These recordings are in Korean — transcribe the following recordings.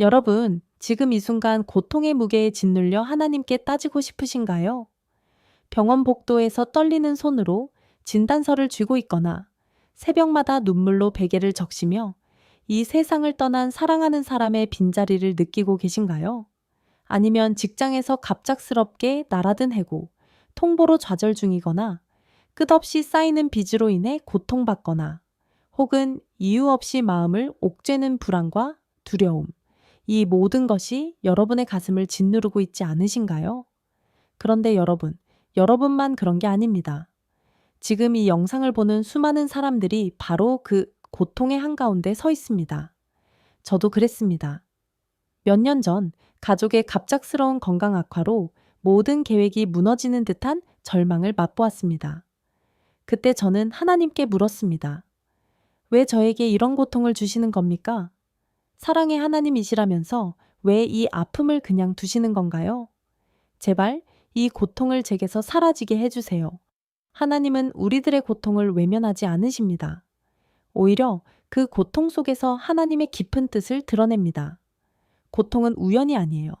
여러분, 지금 이 순간 고통의 무게에 짓눌려 하나님께 따지고 싶으신가요? 병원 복도에서 떨리는 손으로 진단서를 쥐고 있거나 새벽마다 눈물로 베개를 적시며 이 세상을 떠난 사랑하는 사람의 빈자리를 느끼고 계신가요? 아니면 직장에서 갑작스럽게 날아든 해고, 통보로 좌절 중이거나 끝없이 쌓이는 빚으로 인해 고통받거나 혹은 이유 없이 마음을 옥죄는 불안과 두려움, 이 모든 것이 여러분의 가슴을 짓누르고 있지 않으신가요? 그런데 여러분, 여러분만 그런 게 아닙니다. 지금 이 영상을 보는 수많은 사람들이 바로 그 고통의 한가운데 서 있습니다. 저도 그랬습니다. 몇 년 전 가족의 갑작스러운 건강 악화로 모든 계획이 무너지는 듯한 절망을 맛보았습니다. 그때 저는 하나님께 물었습니다. 왜 저에게 이런 고통을 주시는 겁니까? 사랑의 하나님이시라면서 왜 이 아픔을 그냥 두시는 건가요? 제발 이 고통을 제게서 사라지게 해주세요. 하나님은 우리들의 고통을 외면하지 않으십니다. 오히려 그 고통 속에서 하나님의 깊은 뜻을 드러냅니다. 고통은 우연이 아니에요.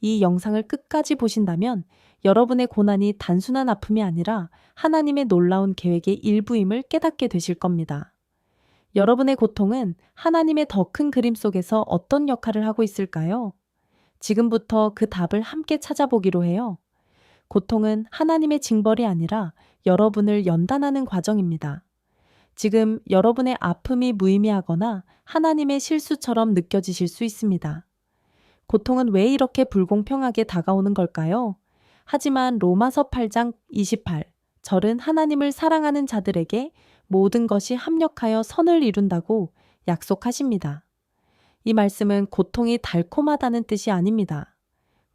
이 영상을 끝까지 보신다면 여러분의 고난이 단순한 아픔이 아니라 하나님의 놀라운 계획의 일부임을 깨닫게 되실 겁니다. 여러분의 고통은 하나님의 더 큰 그림 속에서 어떤 역할을 하고 있을까요? 지금부터 그 답을 함께 찾아보기로 해요. 고통은 하나님의 징벌이 아니라 여러분을 연단하는 과정입니다. 지금 여러분의 아픔이 무의미하거나 하나님의 실수처럼 느껴지실 수 있습니다. 고통은 왜 이렇게 불공평하게 다가오는 걸까요? 하지만 로마서 8장 28, 절은 하나님을 사랑하는 자들에게 모든 것이 합력하여 선을 이룬다고 약속하십니다. 이 말씀은 고통이 달콤하다는 뜻이 아닙니다.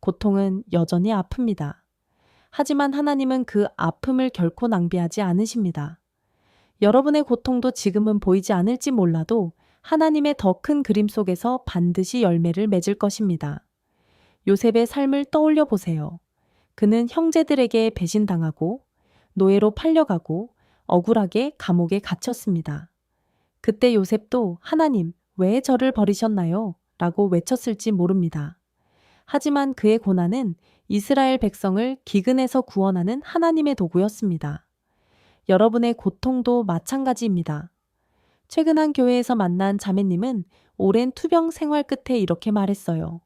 고통은 여전히 아픕니다. 하지만 하나님은 그 아픔을 결코 낭비하지 않으십니다. 여러분의 고통도 지금은 보이지 않을지 몰라도 하나님의 더 큰 그림 속에서 반드시 열매를 맺을 것입니다. 요셉의 삶을 떠올려 보세요. 그는 형제들에게 배신당하고 노예로 팔려가고 억울하게 감옥에 갇혔습니다. 그때 요셉도 하나님, 왜 저를 버리셨나요? 라고 외쳤을지 모릅니다. 하지만 그의 고난은 이스라엘 백성을 기근에서 구원하는 하나님의 도구였습니다. 여러분의 고통도 마찬가지입니다. 최근 한 교회에서 만난 자매님은 오랜 투병 생활 끝에 이렇게 말했어요.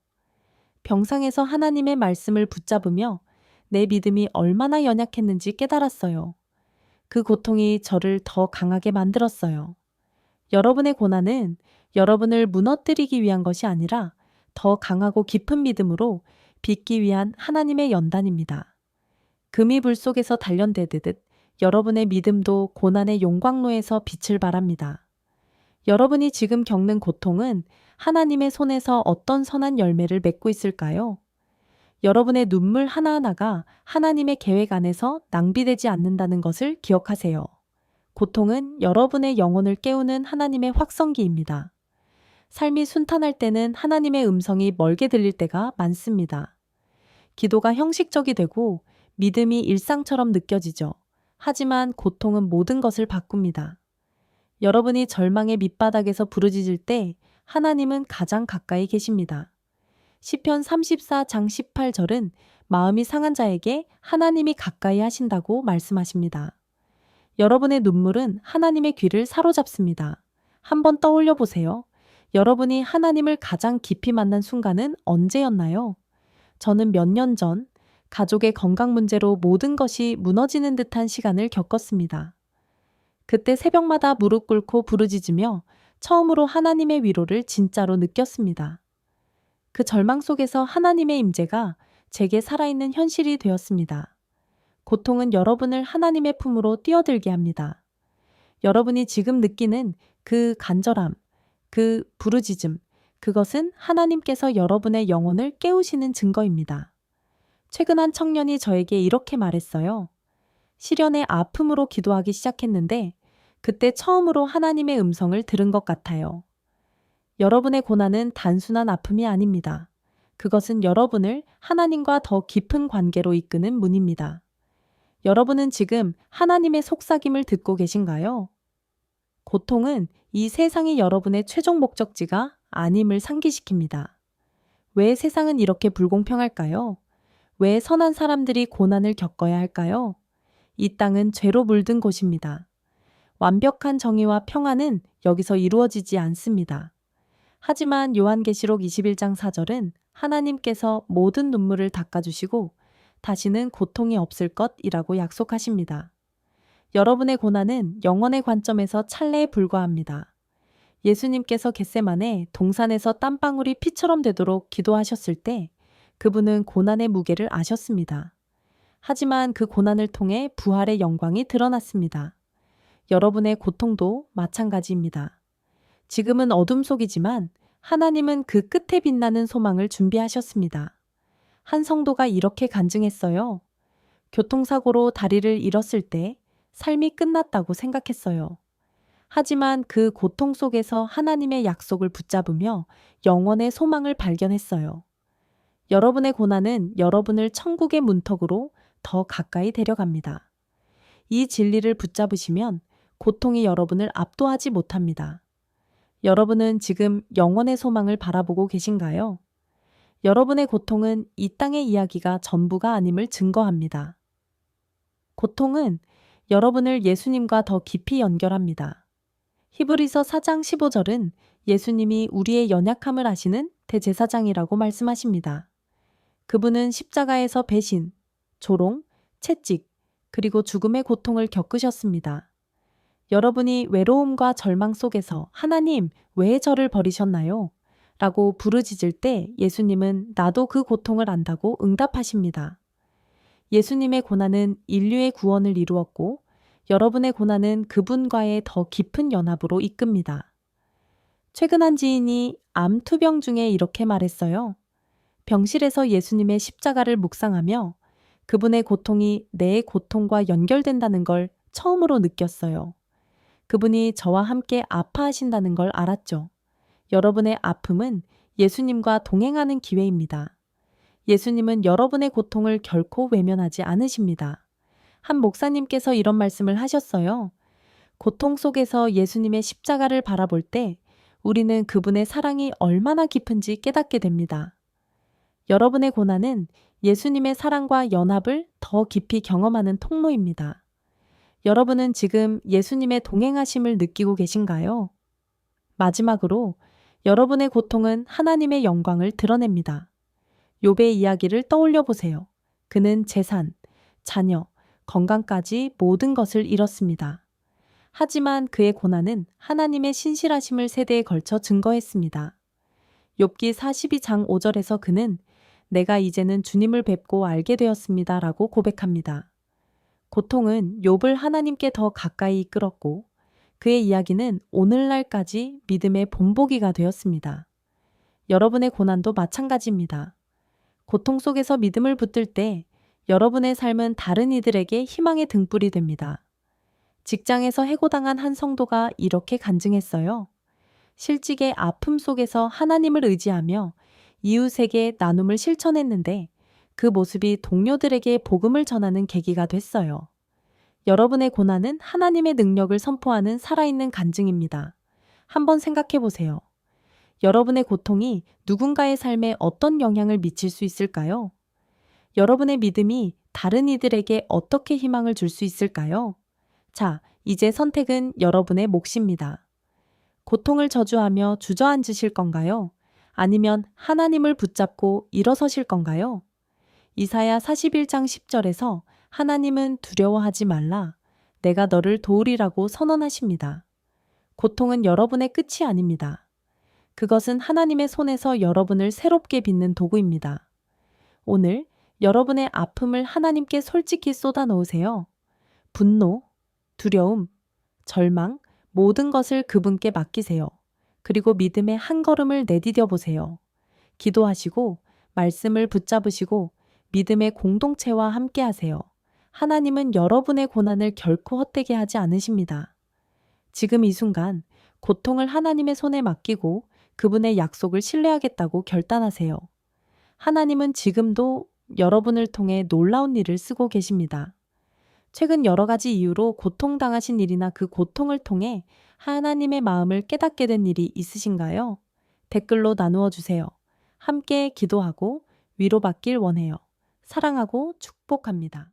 병상에서 하나님의 말씀을 붙잡으며 내 믿음이 얼마나 연약했는지 깨달았어요. 그 고통이 저를 더 강하게 만들었어요. 여러분의 고난은 여러분을 무너뜨리기 위한 것이 아니라 더 강하고 깊은 믿음으로 빚기 위한 하나님의 연단입니다. 금이 불 속에서 단련되듯 여러분의 믿음도 고난의 용광로에서 빛을 발합니다. 여러분이 지금 겪는 고통은 하나님의 손에서 어떤 선한 열매를 맺고 있을까요? 여러분의 눈물 하나하나가 하나님의 계획 안에서 낭비되지 않는다는 것을 기억하세요. 고통은 여러분의 영혼을 깨우는 하나님의 확성기입니다. 삶이 순탄할 때는 하나님의 음성이 멀게 들릴 때가 많습니다. 기도가 형식적이 되고 믿음이 일상처럼 느껴지죠. 하지만 고통은 모든 것을 바꿉니다. 여러분이 절망의 밑바닥에서 부르짖을 때 하나님은 가장 가까이 계십니다. 시편 34장 18절은 마음이 상한 자에게 하나님이 가까이 하신다고 말씀하십니다. 여러분의 눈물은 하나님의 귀를 사로잡습니다. 한번 떠올려 보세요. 여러분이 하나님을 가장 깊이 만난 순간은 언제였나요? 저는 몇 년 전 가족의 건강 문제로 모든 것이 무너지는 듯한 시간을 겪었습니다. 그때 새벽마다 무릎 꿇고 부르짖으며 처음으로 하나님의 위로를 진짜로 느꼈습니다. 그 절망 속에서 하나님의 임재가 제게 살아있는 현실이 되었습니다. 고통은 여러분을 하나님의 품으로 뛰어들게 합니다. 여러분이 지금 느끼는 그 간절함, 그 부르짖음, 그것은 하나님께서 여러분의 영혼을 깨우시는 증거입니다. 최근 한 청년이 저에게 이렇게 말했어요. 시련의 아픔으로 기도하기 시작했는데 그때 처음으로 하나님의 음성을 들은 것 같아요. 여러분의 고난은 단순한 아픔이 아닙니다. 그것은 여러분을 하나님과 더 깊은 관계로 이끄는 문입니다. 여러분은 지금 하나님의 속삭임을 듣고 계신가요? 고통은 이 세상이 여러분의 최종 목적지가 아님을 상기시킵니다. 왜 세상은 이렇게 불공평할까요? 왜 선한 사람들이 고난을 겪어야 할까요? 이 땅은 죄로 물든 곳입니다. 완벽한 정의와 평안은 여기서 이루어지지 않습니다. 하지만 요한계시록 21장 4절은 하나님께서 모든 눈물을 닦아주시고 다시는 고통이 없을 것이라고 약속하십니다. 여러분의 고난은 영원의 관점에서 찰레에 불과합니다. 예수님께서 겟세만에 동산에서 땀방울이 피처럼 되도록 기도하셨을 때 그분은 고난의 무게를 아셨습니다. 하지만 그 고난을 통해 부활의 영광이 드러났습니다. 여러분의 고통도 마찬가지입니다. 지금은 어둠 속이지만 하나님은 그 끝에 빛나는 소망을 준비하셨습니다. 한 성도가 이렇게 간증했어요. 교통사고로 다리를 잃었을 때 삶이 끝났다고 생각했어요. 하지만 그 고통 속에서 하나님의 약속을 붙잡으며 영원의 소망을 발견했어요. 여러분의 고난은 여러분을 천국의 문턱으로 더 가까이 데려갑니다. 이 진리를 붙잡으시면 고통이 여러분을 압도하지 못합니다. 여러분은 지금 영원의 소망을 바라보고 계신가요? 여러분의 고통은 이 땅의 이야기가 전부가 아님을 증거합니다. 고통은 여러분을 예수님과 더 깊이 연결합니다. 히브리서 4장 15절은 예수님이 우리의 연약함을 아시는 대제사장이라고 말씀하십니다. 그분은 십자가에서 배신, 조롱, 채찍, 그리고 죽음의 고통을 겪으셨습니다. 여러분이 외로움과 절망 속에서 하나님, 왜 저를 버리셨나요? 라고 부르짖을 때 예수님은 나도 그 고통을 안다고 응답하십니다. 예수님의 고난은 인류의 구원을 이루었고 여러분의 고난은 그분과의 더 깊은 연합으로 이끕니다. 최근 한 지인이 암 투병 중에 이렇게 말했어요. 병실에서 예수님의 십자가를 묵상하며 그분의 고통이 내 고통과 연결된다는 걸 처음으로 느꼈어요. 그분이 저와 함께 아파하신다는 걸 알았죠. 여러분의 아픔은 예수님과 동행하는 기회입니다. 예수님은 여러분의 고통을 결코 외면하지 않으십니다. 한 목사님께서 이런 말씀을 하셨어요. 고통 속에서 예수님의 십자가를 바라볼 때 우리는 그분의 사랑이 얼마나 깊은지 깨닫게 됩니다. 여러분의 고난은 예수님의 사랑과 연합을 더 깊이 경험하는 통로입니다. 여러분은 지금 예수님의 동행하심을 느끼고 계신가요? 마지막으로 여러분의 고통은 하나님의 영광을 드러냅니다. 욥의 이야기를 떠올려 보세요. 그는 재산, 자녀, 건강까지 모든 것을 잃었습니다. 하지만 그의 고난은 하나님의 신실하심을 세대에 걸쳐 증거했습니다. 욥기 42장 5절에서 그는 내가 이제는 주님을 뵙고 알게 되었습니다. 라고 고백합니다. 고통은 욥을 하나님께 더 가까이 이끌었고 그의 이야기는 오늘날까지 믿음의 본보기가 되었습니다. 여러분의 고난도 마찬가지입니다. 고통 속에서 믿음을 붙들 때 여러분의 삶은 다른 이들에게 희망의 등불이 됩니다. 직장에서 해고당한 한 성도가 이렇게 간증했어요. 실직의 아픔 속에서 하나님을 의지하며 이웃에게 나눔을 실천했는데 그 모습이 동료들에게 복음을 전하는 계기가 됐어요. 여러분의 고난은 하나님의 능력을 선포하는 살아있는 간증입니다. 한번 생각해 보세요. 여러분의 고통이 누군가의 삶에 어떤 영향을 미칠 수 있을까요? 여러분의 믿음이 다른 이들에게 어떻게 희망을 줄 수 있을까요? 자, 이제 선택은 여러분의 몫입니다. 고통을 저주하며 주저앉으실 건가요? 아니면 하나님을 붙잡고 일어서실 건가요? 이사야 41장 10절에서 하나님은 두려워하지 말라. 내가 너를 도우리라고 선언하십니다. 고통은 여러분의 끝이 아닙니다. 그것은 하나님의 손에서 여러분을 새롭게 빚는 도구입니다. 오늘 여러분의 아픔을 하나님께 솔직히 쏟아 놓으세요. 분노, 두려움, 절망, 모든 것을 그분께 맡기세요. 그리고 믿음의 한 걸음을 내디뎌 보세요. 기도하시고 말씀을 붙잡으시고 믿음의 공동체와 함께 하세요. 하나님은 여러분의 고난을 결코 헛되게 하지 않으십니다. 지금 이 순간 고통을 하나님의 손에 맡기고 그분의 약속을 신뢰하겠다고 결단하세요. 하나님은 지금도 여러분을 통해 놀라운 일을 쓰고 계십니다. 최근 여러 가지 이유로 고통당하신 일이나 그 고통을 통해 하나님의 마음을 깨닫게 된 일이 있으신가요? 댓글로 나누어 주세요. 함께 기도하고 위로받길 원해요. 사랑하고 축복합니다.